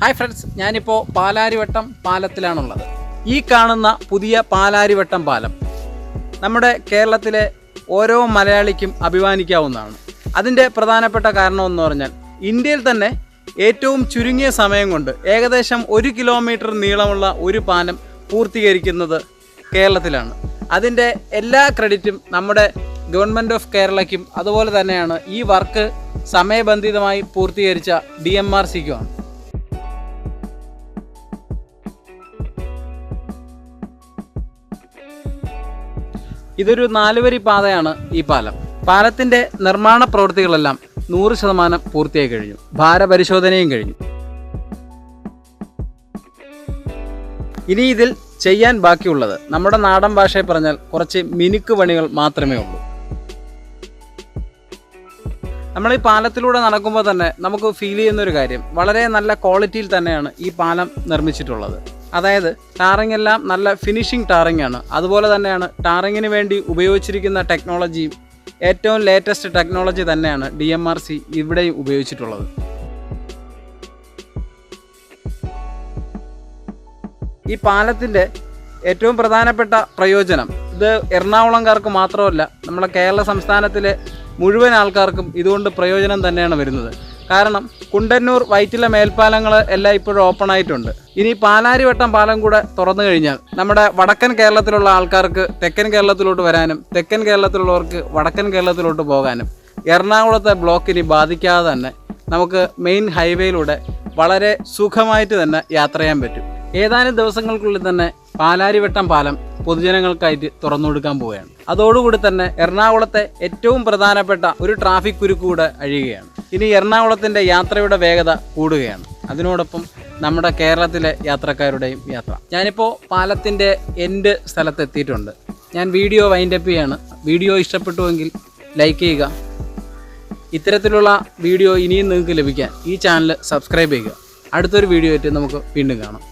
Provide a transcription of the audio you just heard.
Hi friends ഞാനിപ്പോൾ പാലാരിവട്ടം പാലത്തിലാണുള്ളത്. ഈ കാണുന്ന പുതിയ പാലാരിവട്ടം പാലം നമ്മുടെ കേരളത്തിലെ ഓരോ മലയാളിക്കും അഭിമാനിക്കാവുന്നതാണ്. അതിന്റെ പ്രധാനപ്പെട്ട കാരണം എന്ന് പറഞ്ഞാൽ ഇന്ത്യയിൽ തന്നെ ഏറ്റവും ചുരുങ്ങിയ സമയം കൊണ്ട് ഏകദേശം ഒരു കിലോമീറ്റർ നീളമുള്ള ഒരു പാലം പൂർത്തീകരിക്കുന്നത് കേരളത്തിലാണ്. അതിന്റെ എല്ലാ ക്രെഡിറ്റും നമ്മുടെ ഗവൺമെന്റ് ഓഫ് കേരളയ്ക്കും അതുപോലെ തന്നെയാണ് ഈ വർക്ക് സമയബന്ധിതമായി പൂർത്തീകരിച്ച ഡി എം ആർ സിക്കുമാണ് ഇതൊരു നാലുവരി പാതയാണ് ഈ പാലം. പാലത്തിന്റെ നിർമ്മാണ പ്രവൃത്തികളെല്ലാം നൂറ് ശതമാനം പൂർത്തിയായി കഴിഞ്ഞു. ഭാരപരിശോധനയും കഴിഞ്ഞു. ഇനി ഇതിൽ ചെയ്യാൻ ബാക്കിയുള്ളത് നമ്മുടെ നാടൻ ഭാഷയിൽ പറഞ്ഞാൽ കുറച്ച് മിനുക്ക് പണികൾ മാത്രമേ ഉള്ളൂ. നമ്മൾ ഈ പാലത്തിലൂടെ നടക്കുമ്പോൾ തന്നെ നമുക്ക് ഫീൽ ചെയ്യുന്ന ഒരു കാര്യം വളരെ നല്ല ക്വാളിറ്റിയിൽ തന്നെയാണ് ഈ പാലം നിർമ്മിച്ചിട്ടുള്ളത്. അതായത് ടാറിംഗ് എല്ലാം നല്ല ഫിനിഷിംഗ് ടാറിംഗ് ആണ്. അതുപോലെ തന്നെയാണ് ടാറിങ്ങിന് വേണ്ടി ഉപയോഗിച്ചിരിക്കുന്ന ടെക്നോളജിയും ഏറ്റവും ലേറ്റസ്റ്റ് ടെക്നോളജി തന്നെയാണ് ഡി എം ആർ സി ഇവിടെയും ഉപയോഗിച്ചിട്ടുള്ളത്. ഈ പാലത്തിന്റെ ഏറ്റവും പ്രധാനപ്പെട്ട പ്രയോജനം ഇത് എറണാകുളംകാർക്ക് മാത്രമല്ല നമ്മുടെ കേരള സംസ്ഥാനത്തിലെ മുഴുവൻ ആൾക്കാർക്കും ഇതുകൊണ്ട് പ്രയോജനം തന്നെയാണ് വരുന്നത്. കാരണം കുണ്ടന്നൂർ വൈറ്റില മേൽപ്പാലങ്ങൾ എല്ലാം ഇപ്പോഴും ഓപ്പൺ ആയിട്ടുണ്ട്. ഇനി പാലാരിവട്ടം പാലം കൂടെ തുറന്നു കഴിഞ്ഞാൽ നമ്മുടെ വടക്കൻ കേരളത്തിലുള്ള ആൾക്കാർക്ക് തെക്കൻ കേരളത്തിലോട്ട് വരാനും തെക്കൻ കേരളത്തിലുള്ളവർക്ക് വടക്കൻ കേരളത്തിലോട്ട് പോകാനും എറണാകുളത്തെ ബ്ലോക്കിനി ബാധിക്കാതെ തന്നെ നമുക്ക് മെയിൻ ഹൈവേയിലൂടെ വളരെ സുഖമായിട്ട് തന്നെ യാത്ര ചെയ്യാൻ പറ്റും. ഏതാനും ദിവസങ്ങൾക്കുള്ളിൽ തന്നെ പാലാരിവട്ടം പാലം പൊതുജനങ്ങൾക്കായിട്ട് തുറന്നു കൊടുക്കാൻ പോവുകയാണ്. അതോടുകൂടി തന്നെ എറണാകുളത്തെ ഏറ്റവും പ്രധാനപ്പെട്ട ഒരു ട്രാഫിക് കുരുക്കൂടെ അഴിയുകയാണ്. ഇനി എറണാകുളത്തിന്റെ യാത്രയുടെ വേഗത കൂടുകയാണ്. അതിനോടൊപ്പം നമ്മുടെ കേരളത്തിലെ യാത്രക്കാരുടെയും യാത്ര. ഞാനിപ്പോൾ പാലത്തിന്റെ എൻഡ് സ്ഥലത്തെത്തിയിട്ടുണ്ട് ഞാൻ വീഡിയോ വൈൻഡപ്പ് ചെയ്യാണ്. വീഡിയോ ഇഷ്ടപ്പെട്ടുവെങ്കിൽ ലൈക്ക് ചെയ്യുക. ഇത്തരത്തിലുള്ള വീഡിയോ ഇനിയും നിങ്ങൾക്ക് ലഭിക്കാൻ ഈ ചാനൽ സബ്സ്ക്രൈബ് ചെയ്യുക. അടുത്തൊരു വീഡിയോ ആയിട്ട് നമുക്ക് വീണ്ടും കാണാം.